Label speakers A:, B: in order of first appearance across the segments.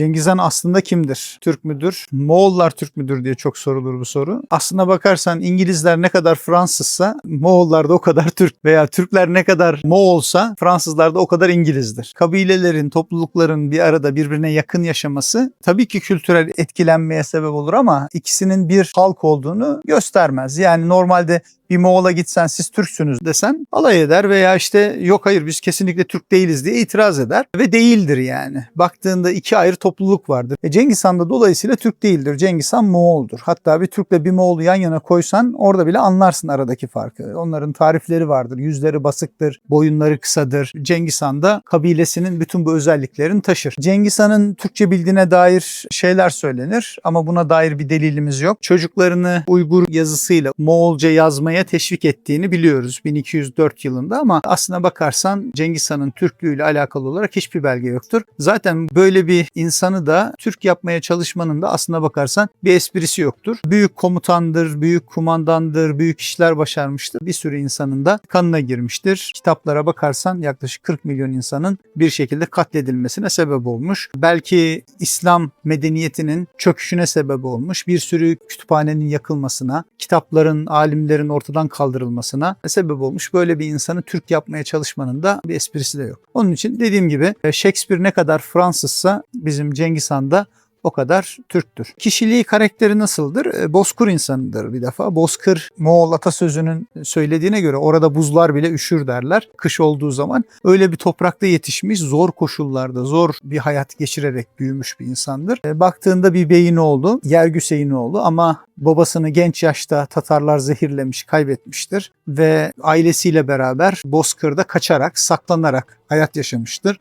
A: Cengiz Han aslında kimdir? Türk müdür? Moğollar Türk müdür diye çok sorulur bu soru. Aslına bakarsan İngilizler ne kadar Fransızsa Moğollar da o kadar Türk veya Türkler ne kadar Moğolsa Fransızlar da o kadar İngilizdir. Kabilelerin, toplulukların bir arada birbirine yakın yaşaması tabii ki kültürel etkilenmeye sebep olur ama ikisinin bir halk olduğunu göstermez. Yani normalde bir Moğol'a gitsen siz Türksünüz desen alay eder veya işte yok hayır biz kesinlikle Türk değiliz diye itiraz eder ve değildir yani. Baktığında iki ayrı topluluk vardır. E Cengiz Han da dolayısıyla Türk değildir. Cengiz Han Moğol'dur. Hatta bir Türk'le bir Moğol'u yan yana koysan orada bile anlarsın aradaki farkı. Onların tarifleri vardır. Yüzleri basıktır, boyunları kısadır. Cengiz Han da kabilesinin bütün bu özelliklerini taşır. Cengiz Han'ın Türkçe bildiğine dair şeyler söylenir ama buna dair bir delilimiz yok. Çocuklarını Uygur yazısıyla Moğolca yazmaya teşvik ettiğini biliyoruz 1204 yılında ama aslına bakarsan Cengiz Han'ın Türklüğü ile alakalı olarak hiçbir belge yoktur. Zaten böyle bir insanı da Türk yapmaya çalışmanın da aslına bakarsan bir esprisi yoktur. Büyük komutandır, büyük kumandandır, büyük işler başarmıştır. Bir sürü insanın da kanına girmiştir. Kitaplara bakarsan yaklaşık 40 milyon insanın bir şekilde katledilmesine sebep olmuş. Belki İslam medeniyetinin çöküşüne sebep olmuş. Bir sürü kütüphanenin yakılmasına, kitapların, alimlerin ortadan kaldırılmasına sebep olmuş. Böyle bir insanı Türk yapmaya çalışmanın da bir esprisi de yok. Onun için dediğim gibi e, Shakespeare ne kadar Fransızsa bizim Cengiz Han da o kadar Türktür. Kişiliği, karakteri nasıldır? E, Bozkır insanıdır bir defa. Bozkır Moğol atasözünün söylediğine göre orada buzlar bile üşür derler kış olduğu zaman. Öyle bir toprakta yetişmiş, zor koşullarda, zor bir hayat geçirerek büyümüş bir insandır. E, Baktığında bir beyinoğlu, Yergüseyinoğlu ama babasını genç yaşta Tatarlar zehirlemiş, kaybetmiştir ve ailesiyle beraber Bozkır'da kaçarak, saklanarak hayat yaşamıştır.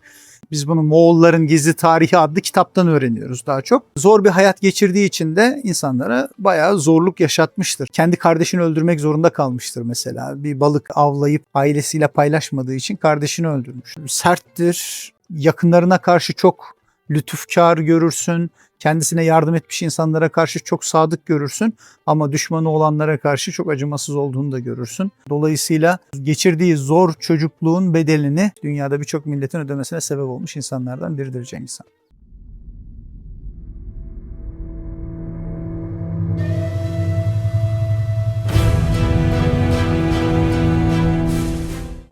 A: Biz bunu Moğolların Gizli Tarihi adlı kitaptan öğreniyoruz daha çok. Zor bir hayat geçirdiği için de insanlara bayağı zorluk yaşatmıştır. Kendi kardeşini öldürmek zorunda kalmıştır mesela. Bir balık avlayıp ailesiyle paylaşmadığı için kardeşini öldürmüş. Serttir, yakınlarına karşı çok lütufkar görürsün. Kendisine yardım etmiş insanlara karşı çok sadık görürsün ama düşmanı olanlara karşı çok acımasız olduğunu da görürsün. Dolayısıyla geçirdiği zor çocukluğun bedelini dünyada birçok milletin ödemesine sebep olmuş insanlardan biridir Cengiz Han.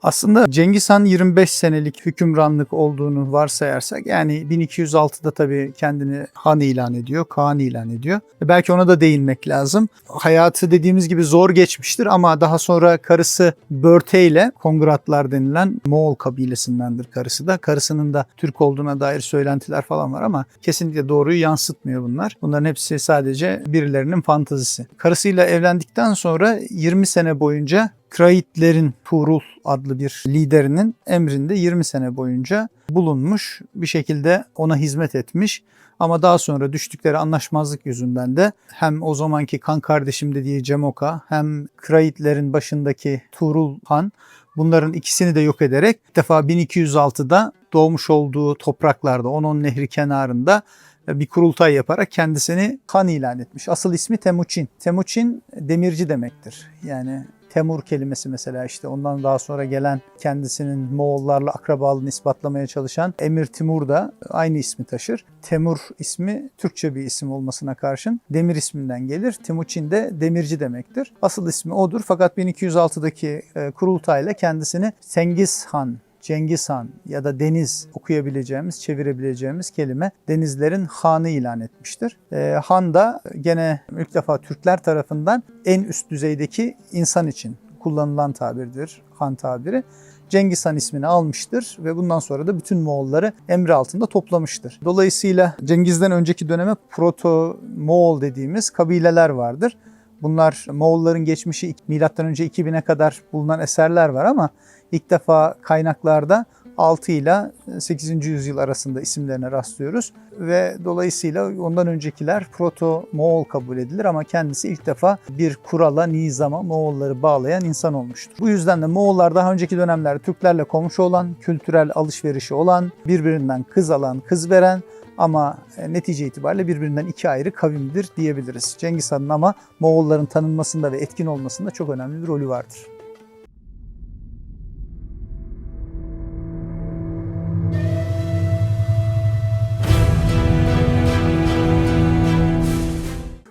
A: Aslında Cengiz Han 25 senelik hükümranlık olduğunu varsayarsak yani 1206'da tabii kendini han ilan ediyor, Kaan ilan ediyor. E Belki ona da değinmek lazım. Hayatı dediğimiz gibi zor geçmiştir ama daha sonra karısı Börte ile Kongratlar denilen Moğol kabilesindendir karısı da. Karısının da Türk olduğuna dair söylentiler falan var ama kesinlikle doğruyu yansıtmıyor bunlar. Bunların hepsi sadece birilerinin fantazisi. Karısıyla evlendikten sonra 20 sene boyunca Kraitlerin Tuğrul adlı bir liderinin emrinde 20 sene boyunca bulunmuş. Bir şekilde ona hizmet etmiş. Ama daha sonra düştükleri anlaşmazlık yüzünden de hem o zamanki kan kardeşim dediği Cemoka hem Kraitlerin başındaki Tuğrul Han bunların ikisini de yok ederek bir defa 1206'da doğmuş olduğu topraklarda Onon Nehri kenarında bir kurultay yaparak kendisini kan ilan etmiş. Asıl ismi Temuçin. Temuçin demirci demektir. Yani Temur kelimesi mesela işte ondan daha sonra gelen kendisinin Moğollarla akrabalığını ispatlamaya çalışan Emir Timur da aynı ismi taşır. Temur ismi Türkçe bir isim olmasına karşın Demir isminden gelir. Timuçin de demirci demektir. Asıl ismi odur fakat 1206'daki e, kurultayla kendisini Sengiz Han Cengiz Han ya da deniz okuyabileceğimiz, çevirebileceğimiz kelime denizlerin hanı ilan etmiştir. E, han da gene ilk defa Türkler tarafından en üst düzeydeki insan için kullanılan tabirdir, han tabiri. Cengiz Han ismini almıştır ve bundan sonra da bütün Moğolları emri altında toplamıştır. Dolayısıyla Cengiz'den önceki döneme Proto Moğol dediğimiz kabileler vardır. Bunlar Moğolların geçmişi MÖ 2000'e kadar bulunan eserler var ama ilk defa kaynaklarda 6 ile 8. yüzyıl arasında isimlerine rastlıyoruz ve dolayısıyla ondan öncekiler Proto Moğol kabul edilir ama kendisi ilk defa bir kurala, nizama Moğolları bağlayan insan olmuştur. Bu yüzden de Moğollar daha önceki dönemlerde Türklerle komşu olan, kültürel alışverişi olan, birbirinden kız alan, kız veren ama e, netice itibariyle birbirinden iki ayrı kavimdir diyebiliriz. Cengiz Han'ın ama Moğolların tanınmasında ve etkin olmasında çok önemli bir rolü vardır.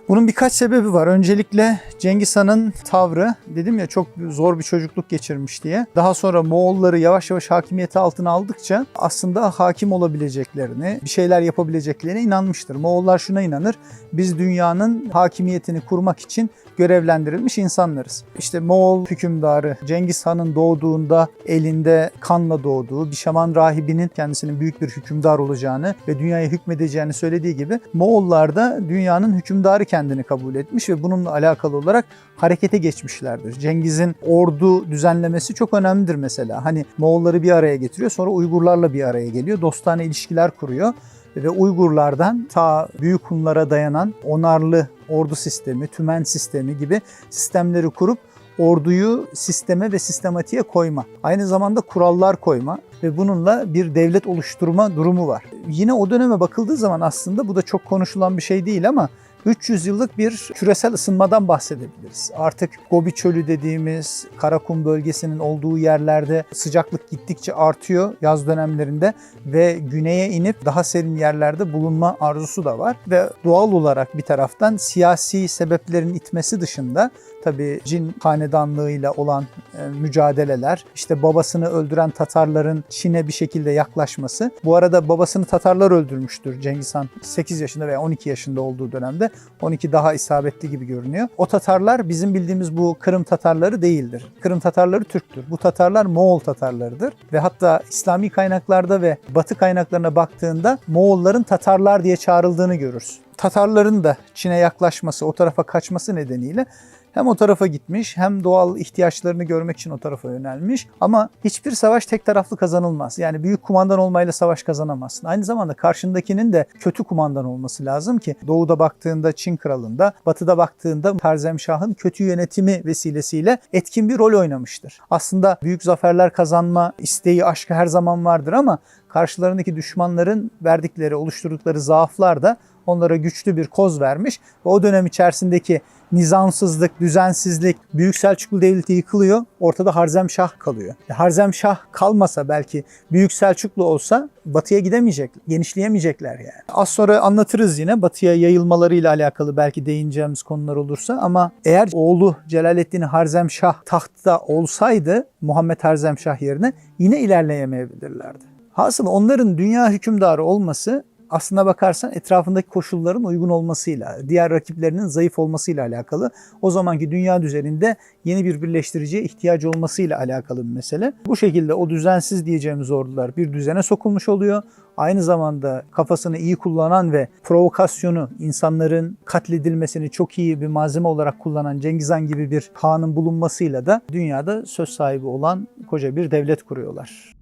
A: Bunun birkaç sebebi var. Öncelikle Cengiz Han'ın tavrı, dedim ya çok zor bir çocukluk geçirmiş diye. Daha sonra Moğolları yavaş yavaş hakimiyeti altına aldıkça aslında hakim olabileceklerini, bir şeyler yapabileceklerine inanmıştır. Moğollar şuna inanır, biz dünyanın hakimiyetini kurmak için görevlendirilmiş insanlarız. İşte Moğol hükümdarı Cengiz Han'ın doğduğunda elinde kanla doğduğu, bir şaman rahibinin kendisinin büyük bir hükümdar olacağını ve dünyaya hükmedeceğini söylediği gibi Moğollar da dünyanın hükümdarı kendini kabul etmiş ve bununla alakalı olarak harekete geçmişlerdir. Cengiz'in ordu düzenlemesi çok önemlidir mesela. Hani Moğolları bir araya getiriyor sonra Uygurlarla bir araya geliyor. Dostane ilişkiler kuruyor ve Uygurlardan ta Büyük Hunlara dayanan onarlı ordu sistemi, tümen sistemi gibi sistemleri kurup orduyu sisteme ve sistematiğe koyma. Aynı zamanda kurallar koyma ve bununla bir devlet oluşturma durumu var. Yine o döneme bakıldığı zaman aslında bu da çok konuşulan bir şey değil ama 300 yıllık bir küresel ısınmadan bahsedebiliriz. Artık Gobi Çölü dediğimiz Karakum bölgesinin olduğu yerlerde sıcaklık gittikçe artıyor yaz dönemlerinde ve güneye inip daha serin yerlerde bulunma arzusu da var. Ve doğal olarak bir taraftan siyasi sebeplerin itmesi dışında tabii Cin hanedanlığıyla olan e, mücadeleler, işte babasını öldüren Tatarların Çin'e bir şekilde yaklaşması. Bu arada babasını Tatarlar öldürmüştür Cengiz Han 8 yaşında veya 12 yaşında olduğu dönemde. 12 daha isabetli gibi görünüyor. O Tatarlar bizim bildiğimiz bu Kırım Tatarları değildir. Kırım Tatarları Türktür. Bu Tatarlar Moğol Tatarlarıdır. Ve hatta İslami kaynaklarda ve Batı kaynaklarına baktığında Moğolların Tatarlar diye çağrıldığını görürsün. Tatarların da Çin'e yaklaşması, o tarafa kaçması nedeniyle hem o tarafa gitmiş hem doğal ihtiyaçlarını görmek için o tarafa yönelmiş. Ama hiçbir savaş tek taraflı kazanılmaz. Yani büyük kumandan olmayla savaş kazanamazsın. Aynı zamanda karşındakinin de kötü kumandan olması lazım ki doğuda baktığında Çin kralında, batıda baktığında Tarzemşah'ın kötü yönetimi vesilesiyle etkin bir rol oynamıştır. Aslında büyük zaferler kazanma isteği, aşkı her zaman vardır ama karşılarındaki düşmanların verdikleri, oluşturdukları zaaflar da onlara güçlü bir koz vermiş ve o dönem içerisindeki nizamsızlık, düzensizlik, Büyük Selçuklu Devleti yıkılıyor. Ortada Harzemşah kalıyor. E, Harzemşah kalmasa belki Büyük Selçuklu olsa batıya gidemeyecek, genişleyemeyecekler yani. Az sonra anlatırız yine batıya yayılmalarıyla alakalı belki değineceğimiz konular olursa ama eğer oğlu Celaleddin Harzemşah tahtta olsaydı Muhammed Harzemşah yerine yine ilerleyemeyebilirlerdi. Hasıl onların dünya hükümdarı olması aslına bakarsan etrafındaki koşulların uygun olmasıyla, diğer rakiplerinin zayıf olmasıyla alakalı. O zamanki dünya düzeninde yeni bir birleştiriciye ihtiyacı olmasıyla alakalı bir mesele. Bu şekilde o düzensiz diyeceğimiz ordular bir düzene sokulmuş oluyor. Aynı zamanda kafasını iyi kullanan ve provokasyonu, insanların katledilmesini çok iyi bir malzeme olarak kullanan Cengiz Han gibi bir hanın bulunmasıyla da dünyada söz sahibi olan koca bir devlet kuruyorlar.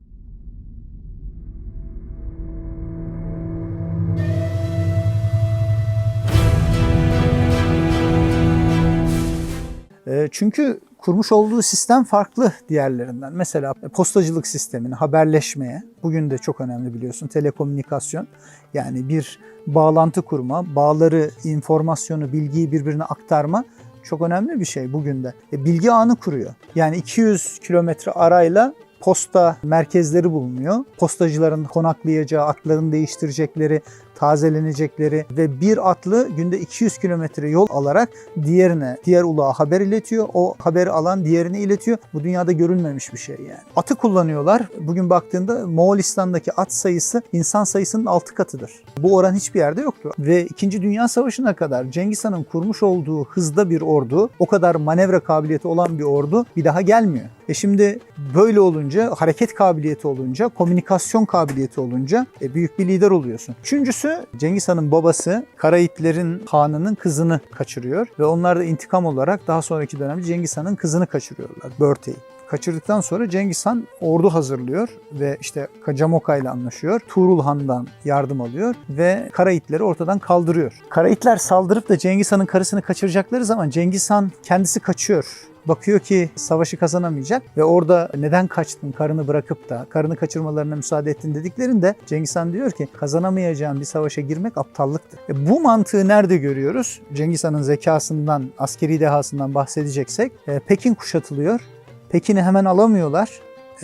A: Çünkü kurmuş olduğu sistem farklı diğerlerinden. Mesela postacılık sistemini, haberleşmeye, bugün de çok önemli biliyorsun, telekomünikasyon. Yani bir bağlantı kurma, bağları, informasyonu, bilgiyi birbirine aktarma çok önemli bir şey bugün de. E, bilgi ağını kuruyor. Yani 200 kilometre arayla posta merkezleri bulunuyor. Postacıların konaklayacağı, atlarını değiştirecekleri, tazelenecekleri ve bir atlı günde 200 kilometre yol alarak diğerine, diğer uluğa haber iletiyor. O haberi alan diğerine iletiyor. Bu dünyada görülmemiş bir şey yani. Atı kullanıyorlar. Bugün baktığında Moğolistan'daki at sayısı insan sayısının 6 katıdır. Bu oran hiçbir yerde yoktu. Ve 2. Dünya Savaşı'na kadar Cengiz Han'ın kurmuş olduğu hızda bir ordu, o kadar manevra kabiliyeti olan bir ordu bir daha gelmiyor. E şimdi böyle olunca, hareket kabiliyeti olunca, komünikasyon kabiliyeti olunca e, büyük bir lider oluyorsun. Üçüncüsü Cengiz Han'ın babası Karayiğitlerin hanının kızını kaçırıyor ve onlar da intikam olarak daha sonraki dönemde Cengiz Han'ın kızını kaçırıyorlar. Börte'yi. Kaçırdıktan sonra Cengiz Han ordu hazırlıyor ve işte Kacamoka ile anlaşıyor. Tuğrul Han'dan yardım alıyor ve Karayiğitleri ortadan kaldırıyor. Karayiğitler saldırıp da Cengiz Han'ın karısını kaçıracakları zaman Cengiz Han kendisi kaçıyor. Bakıyor ki savaşı kazanamayacak ve orada neden kaçtın karını bırakıp da karını kaçırmalarına müsaade ettin dediklerinde Cengiz Han diyor ki kazanamayacağım bir savaşa girmek aptallıktır. E bu mantığı nerede görüyoruz? Cengiz Han'ın zekasından, askeri dehasından bahsedeceksek e, Pekin kuşatılıyor. Pekin'i hemen alamıyorlar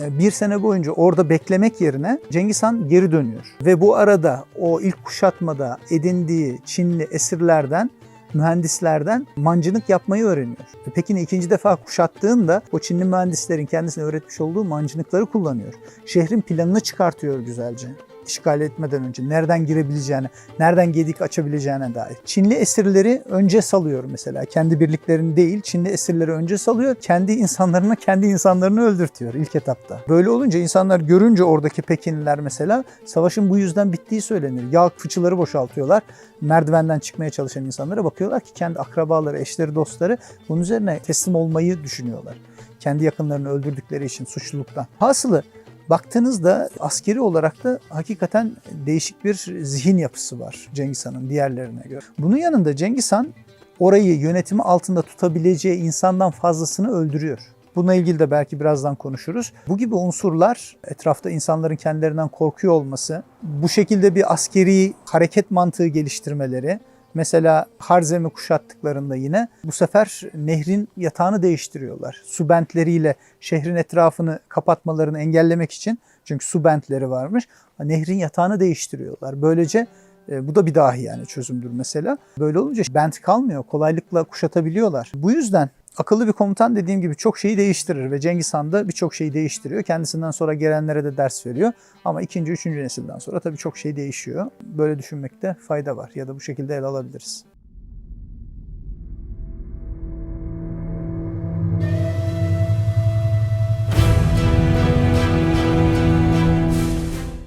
A: e, bir sene boyunca orada beklemek yerine Cengiz Han geri dönüyor. Ve bu arada o ilk kuşatmada edindiği Çinli esirlerden mühendislerden mancınık yapmayı öğreniyor. Ve Pekin'i ikinci defa kuşattığında o Çinli mühendislerin kendisine öğretmiş olduğu mancınıkları kullanıyor. Şehrin planını çıkartıyor güzelce işgal etmeden önce nereden girebileceğine, nereden gedik açabileceğine dair. Çinli esirleri önce salıyor mesela. Kendi birliklerini değil, Çinli esirleri önce salıyor. Kendi insanlarına kendi insanlarını öldürtüyor ilk etapta. Böyle olunca insanlar görünce oradaki Pekinliler mesela savaşın bu yüzden bittiği söylenir. Yağ fıçıları boşaltıyorlar. Merdivenden çıkmaya çalışan insanlara bakıyorlar ki kendi akrabaları, eşleri, dostları bunun üzerine teslim olmayı düşünüyorlar. Kendi yakınlarını öldürdükleri için suçluluktan. Hasılı Baktığınızda askeri olarak da hakikaten değişik bir zihin yapısı var Cengiz Han'ın diğerlerine göre. Bunun yanında Cengiz Han orayı yönetimi altında tutabileceği insandan fazlasını öldürüyor. Bununla ilgili de belki birazdan konuşuruz. Bu gibi unsurlar etrafta insanların kendilerinden korkuyor olması, bu şekilde bir askeri hareket mantığı geliştirmeleri, Mesela Harzem'i kuşattıklarında yine bu sefer nehrin yatağını değiştiriyorlar. Su bentleriyle şehrin etrafını kapatmalarını engellemek için çünkü su bentleri varmış. Nehrin yatağını değiştiriyorlar. Böylece e, bu da bir dahi yani çözümdür mesela. Böyle olunca bent kalmıyor. Kolaylıkla kuşatabiliyorlar. Bu yüzden akıllı bir komutan dediğim gibi çok şeyi değiştirir ve Cengiz Han da birçok şeyi değiştiriyor. Kendisinden sonra gelenlere de ders veriyor. Ama ikinci, üçüncü nesilden sonra tabii çok şey değişiyor. Böyle düşünmekte fayda var ya da bu şekilde ele alabiliriz.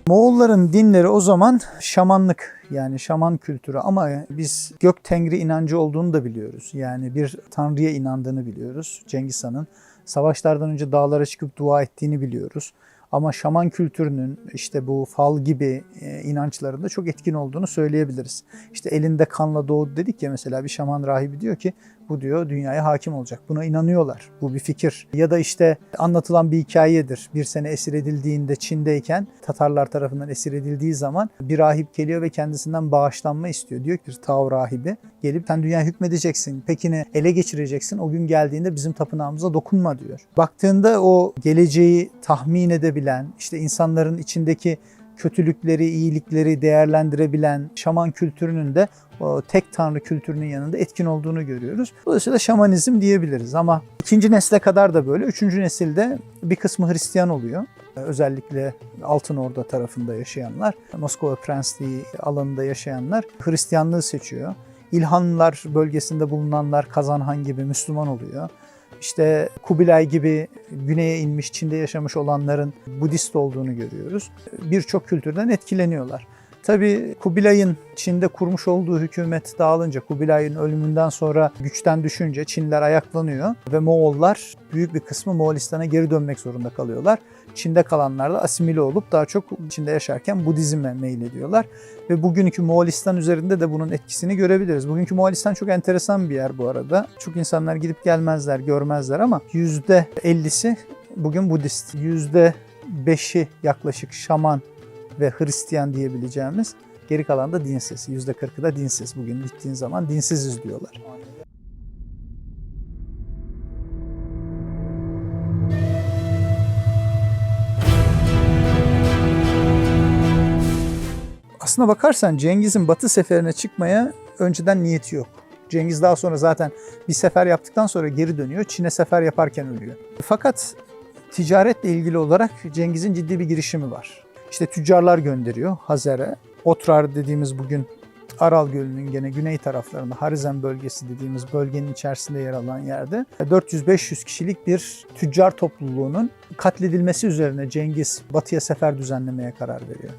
A: Moğolların dinleri o zaman şamanlık yani şaman kültürü ama biz gök tengri inancı olduğunu da biliyoruz. Yani bir tanrıya inandığını biliyoruz Cengiz Han'ın. Savaşlardan önce dağlara çıkıp dua ettiğini biliyoruz. Ama şaman kültürünün işte bu fal gibi e, inançlarında çok etkin olduğunu söyleyebiliriz. İşte elinde kanla doğdu dedik ya mesela bir şaman rahibi diyor ki bu diyor dünyaya hakim olacak. Buna inanıyorlar. Bu bir fikir. Ya da işte anlatılan bir hikayedir. Bir sene esir edildiğinde Çin'deyken Tatarlar tarafından esir edildiği zaman bir rahip geliyor ve kendisinden bağışlanma istiyor. Diyor ki Tao rahibi gelip sen dünyaya hükmedeceksin. Pekin'i ele geçireceksin. O gün geldiğinde bizim tapınağımıza dokunma diyor. Baktığında o geleceği tahmin edebilen, işte insanların içindeki kötülükleri, iyilikleri değerlendirebilen şaman kültürünün de o tek tanrı kültürünün yanında etkin olduğunu görüyoruz. Dolayısıyla şamanizm diyebiliriz ama ikinci nesle kadar da böyle. Üçüncü nesilde bir kısmı Hristiyan oluyor. Özellikle Altın Orda tarafında yaşayanlar, Moskova Prensliği alanında yaşayanlar Hristiyanlığı seçiyor. İlhanlılar bölgesinde bulunanlar Kazanhan gibi Müslüman oluyor. İşte Kubilay gibi güneye inmiş Çin'de yaşamış olanların Budist olduğunu görüyoruz. Birçok kültürden etkileniyorlar. Tabi Kubilay'ın Çin'de kurmuş olduğu hükümet dağılınca, Kubilay'ın ölümünden sonra güçten düşünce Çinliler ayaklanıyor ve Moğollar büyük bir kısmı Moğolistan'a geri dönmek zorunda kalıyorlar. Çin'de kalanlar da asimile olup daha çok Çin'de yaşarken Budizme meylediyorlar. Ve bugünkü Moğolistan üzerinde de bunun etkisini görebiliriz. Bugünkü Moğolistan çok enteresan bir yer bu arada. Çok insanlar gidip gelmezler, görmezler ama %50'si bugün Budist. %5'i yaklaşık Şaman ve Hristiyan diyebileceğimiz. Geri kalan da dinsiz. %40'ı da dinsiz. Bugün gittiğin zaman dinsiziz diyorlar. Aslına bakarsan Cengiz'in Batı seferine çıkmaya önceden niyeti yok. Cengiz daha sonra zaten bir sefer yaptıktan sonra geri dönüyor. Çin'e sefer yaparken ölüyor. Fakat ticaretle ilgili olarak Cengiz'in ciddi bir girişimi var. İşte tüccarlar gönderiyor Hazer'e. Otrar dediğimiz bugün Aral Gölü'nün gene güney taraflarında Harizem bölgesi dediğimiz bölgenin içerisinde yer alan yerde 400-500 kişilik bir tüccar topluluğunun katledilmesi üzerine Cengiz batıya sefer düzenlemeye karar veriyor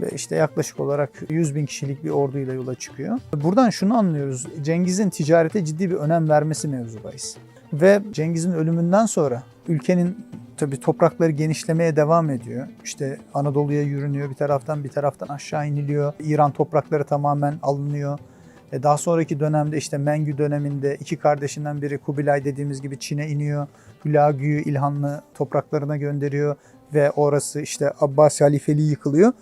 A: ve işte yaklaşık olarak 100 bin kişilik bir orduyla yola çıkıyor. Buradan şunu anlıyoruz. Cengiz'in ticarete ciddi bir önem vermesi mevzu bahis. Ve Cengiz'in ölümünden sonra ülkenin tabi toprakları genişlemeye devam ediyor. İşte Anadolu'ya yürünüyor bir taraftan bir taraftan aşağı iniliyor. İran toprakları tamamen alınıyor. E daha sonraki dönemde işte Mengü döneminde iki kardeşinden biri Kubilay dediğimiz gibi Çin'e iniyor. Hülagü'yü İlhanlı topraklarına gönderiyor ve orası işte Abbasi halifeliği yıkılıyor.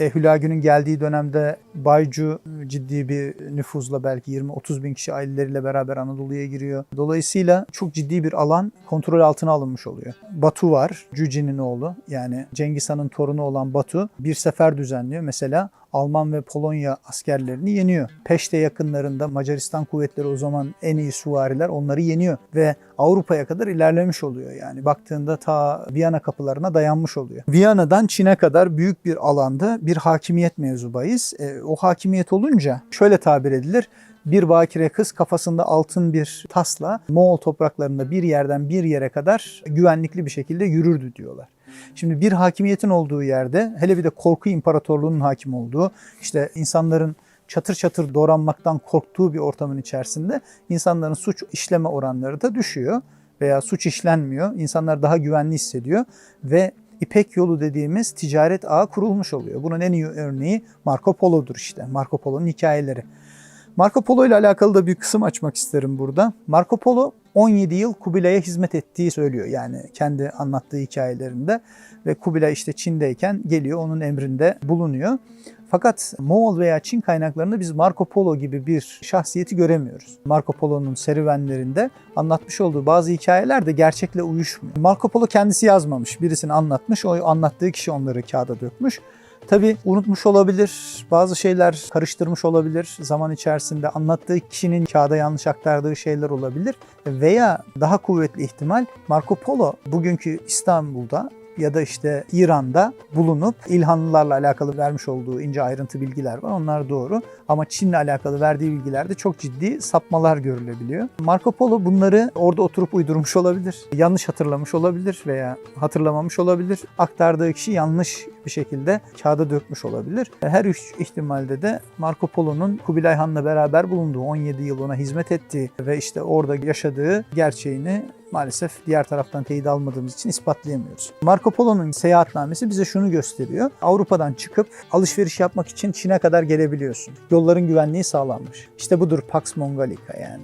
A: E, Hülagü'nün geldiği dönemde Baycu ciddi bir nüfuzla belki 20-30 bin kişi aileleriyle beraber Anadolu'ya giriyor. Dolayısıyla çok ciddi bir alan kontrol altına alınmış oluyor. Batu var, Cüci'nin oğlu yani Cengiz Han'ın torunu olan Batu bir sefer düzenliyor. Mesela Alman ve Polonya askerlerini yeniyor. Peşte yakınlarında Macaristan kuvvetleri o zaman en iyi süvariler onları yeniyor ve Avrupa'ya kadar ilerlemiş oluyor yani. Baktığında ta Viyana kapılarına dayanmış oluyor. Viyana'dan Çin'e kadar büyük bir alanda bir hakimiyet mevzu bahis. E, o hakimiyet olunca şöyle tabir edilir bir bakire kız kafasında altın bir tasla Moğol topraklarında bir yerden bir yere kadar güvenlikli bir şekilde yürürdü diyorlar. Şimdi bir hakimiyetin olduğu yerde hele bir de korku imparatorluğunun hakim olduğu işte insanların çatır çatır doğranmaktan korktuğu bir ortamın içerisinde insanların suç işleme oranları da düşüyor veya suç işlenmiyor. İnsanlar daha güvenli hissediyor ve İpek yolu dediğimiz ticaret ağı kurulmuş oluyor. Bunun en iyi örneği Marco Polo'dur işte. Marco Polo'nun hikayeleri. Marco Polo ile alakalı da bir kısım açmak isterim burada. Marco Polo 17 yıl Kubilay'a hizmet ettiği söylüyor yani kendi anlattığı hikayelerinde ve Kubilay işte Çin'deyken geliyor onun emrinde bulunuyor. Fakat Moğol veya Çin kaynaklarında biz Marco Polo gibi bir şahsiyeti göremiyoruz. Marco Polo'nun serüvenlerinde anlatmış olduğu bazı hikayeler de gerçekle uyuşmuyor. Marco Polo kendisi yazmamış, birisini anlatmış, o anlattığı kişi onları kağıda dökmüş. Tabi unutmuş olabilir, bazı şeyler karıştırmış olabilir zaman içerisinde anlattığı kişinin kağıda yanlış aktardığı şeyler olabilir veya daha kuvvetli ihtimal Marco Polo bugünkü İstanbul'da ya da işte İran'da bulunup İlhanlılarla alakalı vermiş olduğu ince ayrıntı bilgiler var. Onlar doğru. Ama Çin'le alakalı verdiği bilgilerde çok ciddi sapmalar görülebiliyor. Marco Polo bunları orada oturup uydurmuş olabilir. Yanlış hatırlamış olabilir veya hatırlamamış olabilir. Aktardığı kişi yanlış bir şekilde kağıda dökmüş olabilir. Her üç ihtimalde de Marco Polo'nun Kubilay Han'la beraber bulunduğu, 17 yıl ona hizmet ettiği ve işte orada yaşadığı gerçeğini maalesef diğer taraftan teyit almadığımız için ispatlayamıyoruz. Marco Polo'nun seyahatnamesi bize şunu gösteriyor. Avrupa'dan çıkıp alışveriş yapmak için Çin'e kadar gelebiliyorsun. Yolların güvenliği sağlanmış. İşte budur Pax Mongolica yani.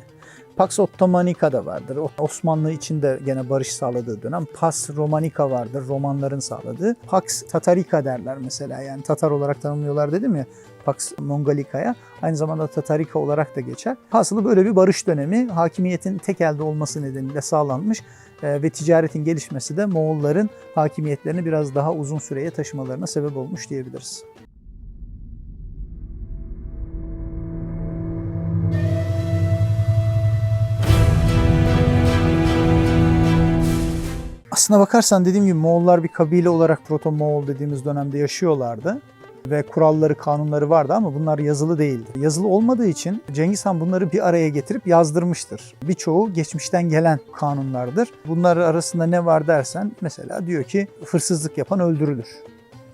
A: Pax Ottomanica da vardır. Osmanlı için de gene barış sağladığı dönem. Pax Romanica vardır. Romanların sağladığı. Pax Tatarica derler mesela. Yani Tatar olarak tanımlıyorlar dedim ya. Pax Mongolica'ya. Aynı zamanda Tatarika olarak da geçer. Hasılı böyle bir barış dönemi hakimiyetin tek elde olması nedeniyle sağlanmış e, ve ticaretin gelişmesi de Moğolların hakimiyetlerini biraz daha uzun süreye taşımalarına sebep olmuş diyebiliriz. Aslına bakarsan dediğim gibi Moğollar bir kabile olarak Proto Moğol dediğimiz dönemde yaşıyorlardı ve kuralları, kanunları vardı ama bunlar yazılı değildi. Yazılı olmadığı için Cengiz Han bunları bir araya getirip yazdırmıştır. Birçoğu geçmişten gelen kanunlardır. Bunlar arasında ne var dersen mesela diyor ki hırsızlık yapan öldürülür.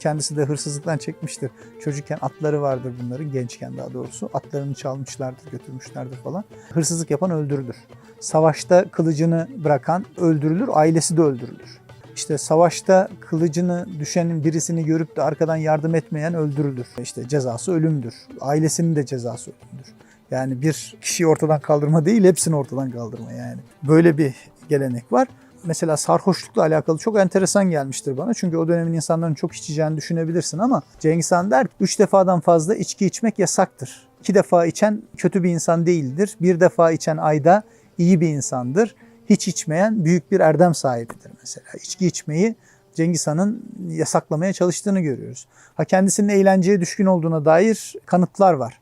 A: Kendisi de hırsızlıktan çekmiştir. Çocukken atları vardır bunların, gençken daha doğrusu. Atlarını çalmışlardır, götürmüşlerdir falan. Hırsızlık yapan öldürülür. Savaşta kılıcını bırakan öldürülür, ailesi de öldürülür. İşte savaşta kılıcını düşenin birisini görüp de arkadan yardım etmeyen öldürülür. İşte cezası ölümdür. Ailesinin de cezası ölümdür. Yani bir kişiyi ortadan kaldırma değil, hepsini ortadan kaldırma yani. Böyle bir gelenek var. Mesela sarhoşlukla alakalı çok enteresan gelmiştir bana. Çünkü o dönemin insanların çok içeceğini düşünebilirsin ama Cengiz Han der üç defadan fazla içki içmek yasaktır. İki defa içen kötü bir insan değildir. Bir defa içen ayda iyi bir insandır hiç içmeyen büyük bir erdem sahibidir mesela. İçki içmeyi Cengiz Han'ın yasaklamaya çalıştığını görüyoruz. Ha kendisinin eğlenceye düşkün olduğuna dair kanıtlar var.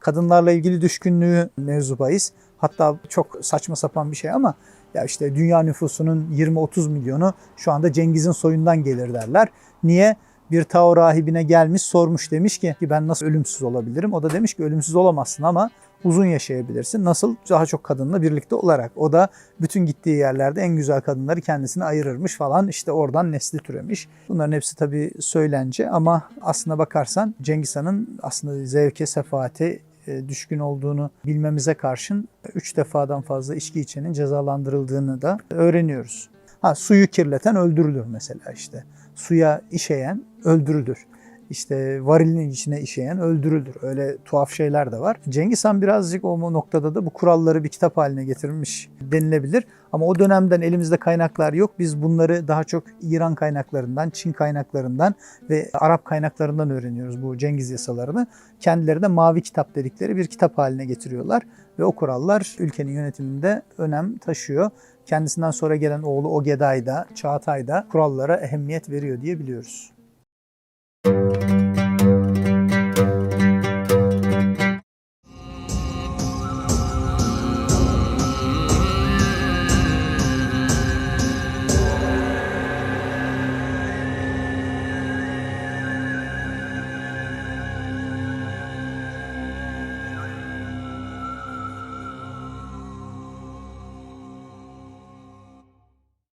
A: Kadınlarla ilgili düşkünlüğü mevzu bahis. Hatta çok saçma sapan bir şey ama ya işte dünya nüfusunun 20-30 milyonu şu anda Cengiz'in soyundan gelir derler. Niye? Bir Tao rahibine gelmiş sormuş demiş ki ben nasıl ölümsüz olabilirim? O da demiş ki ölümsüz olamazsın ama uzun yaşayabilirsin. Nasıl? Daha çok kadınla birlikte olarak. O da bütün gittiği yerlerde en güzel kadınları kendisine ayırırmış falan. İşte oradan nesli türemiş. Bunların hepsi tabii söylence ama aslına bakarsan Cengiz Han'ın aslında zevke, sefaate e, düşkün olduğunu bilmemize karşın 3 defadan fazla içki içenin cezalandırıldığını da öğreniyoruz. Ha suyu kirleten öldürülür mesela işte. Suya işeyen öldürülür işte varilin içine işeyen öldürülür. Öyle tuhaf şeyler de var. Cengiz Han birazcık o noktada da bu kuralları bir kitap haline getirmiş denilebilir. Ama o dönemden elimizde kaynaklar yok. Biz bunları daha çok İran kaynaklarından, Çin kaynaklarından ve Arap kaynaklarından öğreniyoruz bu Cengiz yasalarını. Kendileri de mavi kitap dedikleri bir kitap haline getiriyorlar. Ve o kurallar ülkenin yönetiminde önem taşıyor. Kendisinden sonra gelen oğlu Ogeday da, Çağatay da kurallara ehemmiyet veriyor diye biliyoruz. Thank you.